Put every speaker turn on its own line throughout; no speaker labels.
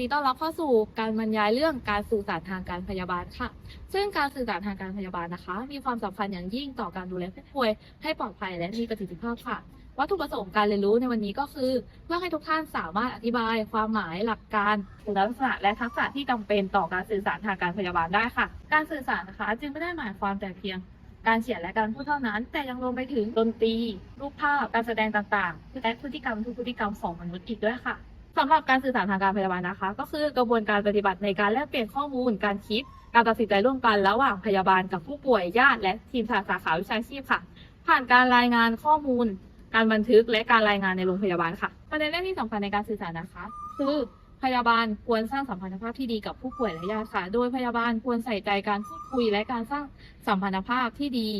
ดีต้อนรับเข้าสู่การบรรยายเรื่องการสื่อสารทางการพยาบาลค่ะ ซึ่งการสื่อสารทางการพยาบาลนะคะ มีความสำคัญอย่างยิ่งต่อการดูแลผู้ป่วยให้ปลอดภัยและมีประสิทธิภาพค่ะ วัตถุประสงค์การเรียนรู้ในวันนี้ก็คือ เพื่อให้ทุกท่านสามารถอธิบาย ความหมายหลักการคุณลักษณะและทักษะที่จำเป็นต่อการสื่อสารทางการพยาบาลได้ค่ะ การสื่อสารนะคะ จึงไม่ได้หมายความแต่เพียงการเขียนและการพูดเท่านั้น แต่ยังรวมไปถึงดนตรีรูปภาพการแสดงต่างๆและพฤติกรรมทุกพฤติกรรมของมนุษย์อีกด้วยค่ะ สำหรับการสื่อสารทางการพยาบาลนะคะ ก็คือกระบวนการปฏิบัติในการแลกเปลี่ยนข้อมูล การคิด การตัดสินใจร่วมกันระหว่างพยาบาลกับผู้ป่วยญาติ และทีมสาขาวิชาชีพค่ะ ผ่านการรายงานข้อมูล การบันทึกและการรายงานในโรงพยาบาลค่ะประเด็นแรกที่สำคัญในการสื่อสารนะคะ คือพยาบาลควรสร้างสัมพันธภาพที่ดีกับผู้ป่วยและญาติค่ะ โดยพยาบาลควรใส่ใจการพูดคุยและการสร้างสัมพันธภาพที่ดี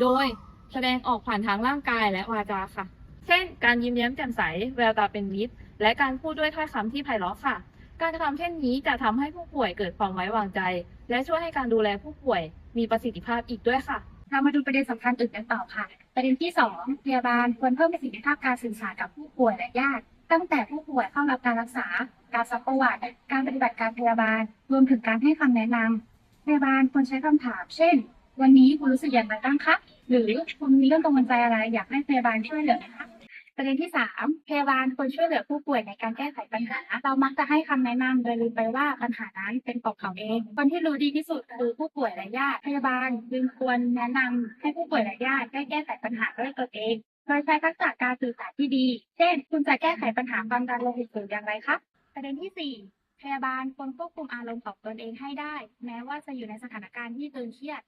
โดยแสดงออกผ่านทางร่างกายและวาจาค่ะ เช่น การยิ้มแย้มแจ่มใส แววตาเป็นมิตร และการพูดด้วยถ้อยคำที่ไพเราะค่ะ การกระทำเช่นนี้จะทำให้ผู้ป่วยเกิดความไว้วางใจ และช่วยให้การดูแลผู้ป่วยมีประสิทธิภาพอีกด้วยค่ะ
เรามาดูประเด็นสำคัญอื่นกันต่อค่ะ ประเด็นที่ 2 พยาบาลควรเพิ่มประสิทธิภาพการสื่อสารกับผู้ป่วยและญาติ ตั้งแต่ผู้ป่วยเข้ารับการรักษา การซักประวัติการปฏิบัติการพยาบาล รวมถึงการให้คำแนะนำพยาบาลควรใช้คำถาม เช่น วันนี้คุณรู้สึกอย่างไรบ้างคะ หรือคุณมีเรื่องกังวลใจอะไรอยากให้พยาบาลช่วยเหลือไหมคะ ประเด็นที่ 3 พยาบาลควรช่วยเหลือผู้ป่วยในการแก้ไขปัญหา เรามักจะให้คำแนะนำโดยลืมไปว่าปัญหานั้นเป็นของเขาเอง คนที่รู้ดีที่สุดคือผู้ป่วยและญาติพยาบาลจึงควรแนะนำให้ผู้ป่วยและญาติได้แก้ไขปัญหาด้วยตนเองโดยใช้ทักษะการสื่อสารที่ดี เช่น คุณจะแก้ไขปัญหาความดันโลหิตสูงอย่างไรคะประเด็นที่ 4พยาบาลควรควบคุมอารมณ์ของตนเองให้ได้ แม้ว่าจะอยู่ในสถานการณ์ที่ตึงเครียด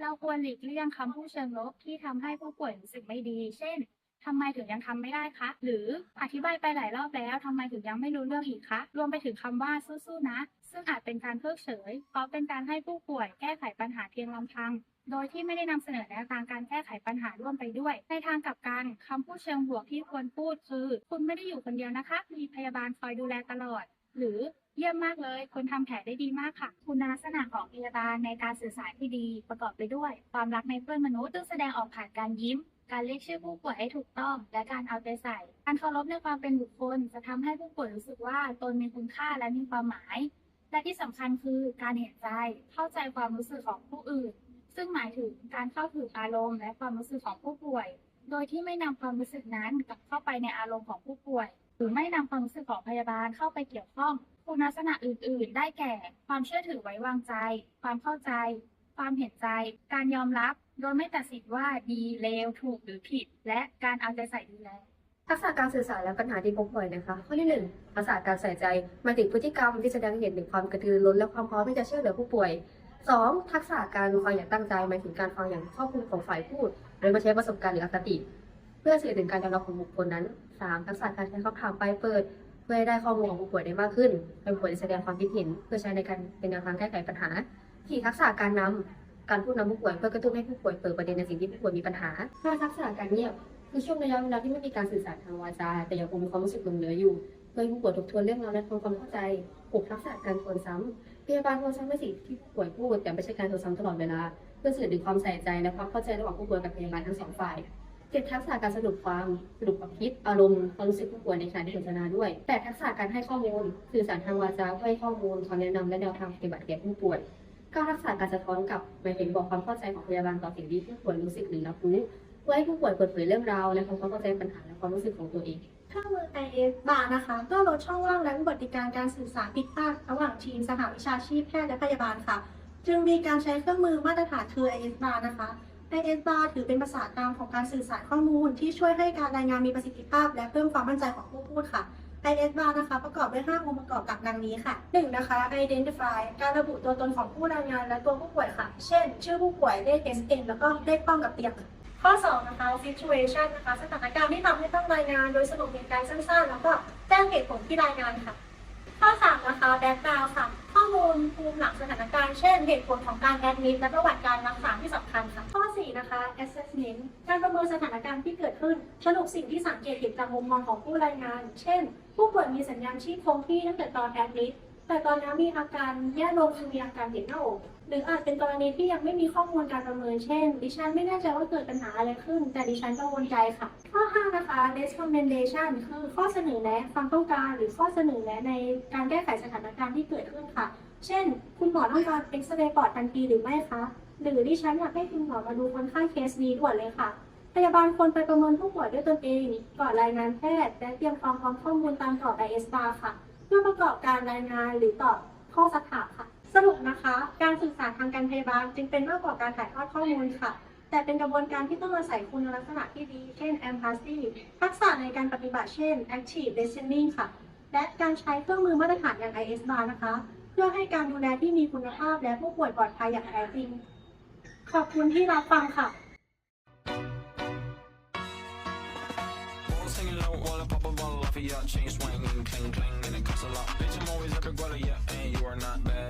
เราควรหลีกเลี่ยงคำพูดเชิงลบที่ทำให้ผู้ป่วยรู้สึกไม่ดี เช่น ทำไมถึงยังทำไม่ได้คะ หรืออธิบายไปหลายรอบแล้วทำไมถึงยังไม่รู้เรื่องอีกคะ รวมไปถึงคำว่าสู้ๆนะ ซึ่งอาจเป็นการเพิกเฉย เพราะเป็นการให้ผู้ป่วยแก้ไขปัญหาเพียงลำพังโดยที่ไม่ได้นำเสนอแนวทางการแก้ไขปัญหาร่วมไปด้วย ในทางกลับกันคำพูดเชิงบวกที่ควรพูดคือ คุณไม่ได้อยู่คนเดียวนะคะ มีพยาบาลคอยดูแลตลอด หรือเยี่ยมมากเลย คุณทำแผลได้ดีมากค่ะ คุณลักษณะของพยาบาลในการสื่อสารที่ดีประกอบไปด้วย ความรักในเพื่อนมนุษย์ซึ่งแสดงออกผ่านการยิ้ม การเรียกชื่อผู้ป่วยให้ถูกต้อง และการเอาใจใส่ การเคารพในความเป็นบุคคล จะทำให้ผู้ป่วยรู้สึกว่าตนมีคุณค่าและมีความหมาย และที่สำคัญคือการเห็นใจ เข้าใจความรู้สึกของผู้อื่น ซึ่งหมายถึงการเข้าถึงอารมณ์และความรู้สึกของผู้ป่วย โดยที่ไม่นำความรู้สึกนั้นกลับเข้าไปในอารมณ์ของผู้ป่วย หรือไม่นำความรู้สึกของพยาบาลเข้าไปเกี่ยวข้องคุณลักษณะอื่น ๆ ได้แก่ ความเชื่อถือไว้วางใจ ความเข้าใจ ความเห็นใจ การยอมรับโดยไม่ตัดสินว่าดีเลวถูกหรือผิด และการเอาใจใส่ดูแล
ทักษะการสื่อสารและปัญหาที่พบบ่อยนะคะ ข้อที่หนึ่งทักษะการใส่ใจหมายถึงพฤติกรรมที่แสดงเห็นถึงความกระตือรือร้นและความพร้อมที่จะช่วยเหลือผู้ป่วยสองทักษะการฟังอย่างตั้งใจหมายถึงการฟังอย่างครอบคลุมของฝ่ายพูดโดยไม่ใช้ประสบการณ์หรืออคติ เพื่อสื่อถึงการยอมรับของบุคคลนั้นสามทักษะการใช้คำถามไปเปิด เพื่อให้ได้ข้อมูลของผู้ป่วยได้มากขึ้นเป็นผู้ป่วยแสดงความคิดเห็น เพื่อใช้ในการเป็นแนวทางแก้ไขปัญหา สี่ทักษะการนำการพูดนำผู้ป่วยเพื่อกระตุ้นให้ผู้ป่วยเปิดประเด็นในสิ่งที่ผู้ป่วยมีปัญหาห้าทักษะการเงียบคือช่วงระยะเวลาที่ไม่มีการสื่อสารทางวาจา แต่ยังคงมีความรู้สึกหลงเหลืออยู่เพื่อให้ผู้ป่วยทบทวนเรื่องราวและทำความเข้าใจหกทักษะการทวนซ้ำพยาบาลควรซ้ำในสิ่งที่ผู้ป่วยพูดแต่ไม่ใช่การทวนซ้ำตลอดเวลา เพื่อสื่อถึงความใส่ใจและความเข้าใจระหว่างผู้ป่วยกับพยาบาลทั้งสองฝ่ายเจ็ดทักษะการสรุปความสรุปความคิดอารมณ์ความรู้สึกผู้ป่วยในขณะที่สนทนาด้วยแปดทักษะการให้ข้อมูล สื่อสารทางวาจาเพื่อให้ข้อมูลคำแนะนำและแนวทางปฏิบัติแก่ผู้ป่วย ก้าทักษะการสะท้อนกับหมายถึงบอกความเข้าใจของพยาบาลต่อสิ่งที่ผู้ป่วยรู้สึกหรือรับรู้เพื่อให้ผู้ป่วยเปิดเผยเรื่องราวและความเข้าใจปัญหาและความรู้สึกของตัวเอง
เครื่องมือ IS bar นะคะเพื่อลดช่องว่างและอุบัติการการสื่อสารผิดพลาดระหว่างทีมสหวิชาชีพแพทย์และพยาบาลค่ะ จึงมีการใช้เครื่องมือมาตรฐานคือ IS bar นะคะ IS bar ถือเป็นภาษากลางของการสื่อสารข้อมูล ที่ช่วยให้การรายงานมีประสิทธิภาพ และเพิ่มความมั่นใจของผู้พูดค่ะ IS bar นะคะประกอบด้วย5องค์ประกอบหลักดังนี้ค่ะ 1. นะคะ identify การระบุตัวตนของผู้รายงานและตัวผู้ป่วยค่ะ เช่น ชื่อผู้ป่วยเลข SN แล้วก็เลขป้องกับเตียงข้อ 2 นะคะ situation นะคะสถานการณ์ที่ทำให้ต้องรายงาน โดยสรุปเหตุการณ์สั้นๆ แล้วก็แจ้งเหตุผลที่รายงานค่ะ ข้อ 3 นะคะ background ค่ะ มูลภูมิหลังสถานการณ์เช่นเหตุผลของการแอดมิดและประวัติการรักษาที่สำคัญค่ะข้อ 4 นะคะ assessment การประเมินสถานการณ์ที่เกิดขึ้น สรุปสิ่งที่สังเกตเห็นจากมุมมองของผู้รายงาน เช่น ผู้ป่วยมีสัญญาณชีพคงที่ตั้งแต่ตอนแอดมิดแต่ตอนนี้มีอาการแย่ลงคือมีอาการเห็นหน้าอก หรืออาจเป็นกรณีที่ยังไม่มีข้อมูลการประเมินเช่น ดิฉันไม่แน่ใจว่าเกิดปัญหาอะไรขึ้น แต่ดิฉันกังวลใจค่ะ ข้อ 5 นะคะ recommendation คือข้อเสนอแนะความต้องการ หรือข้อเสนอแนะในการแก้ไขสถานการณ์ที่เกิดขึ้นค่ะ เช่น คุณหมอต้องการเอ็กซเรย์ปอดทันทีหรือไม่คะหรือดิฉันอยากให้คุณหมอมาดูคนไข้เคสนี้ด่วนเลยค่ะพยาบาลควรไปประเมินผู้ป่วยด้วยตนเองก่อนรายงานแพทย์และเตรียมความพร้อมข้อมูลตามกรอบ ISBA ค่ะ เพื่อประกอบการรายงานหรือตอบข้อสักถามค่ะ สรุปนะคะ การสื่อสารทางการพยาบาลจึงเป็นมากกว่าการถ่ายทอดข้อมูลค่ะ แต่เป็นกระบวนการที่ต้องอาศัยคุณลักษณะที่ดี เช่น empathy ทักษะในการปฏิบัติเช่น active listening ค่ะ และการใช้เครื่องมือมาตรฐานอย่าง ISBA นะคะ เพื่อให้การดูแลที่มีคุณภาพและผู้ป่วยปลอดภัยอย่างแท้จริง ขอบคุณที่รับฟังค่ะ
singing low while I pop a ball off of ya. Chain swinging, cling cling, and it costs a lot. Bitch, I'm always like a guala, yeah. And you are not bad.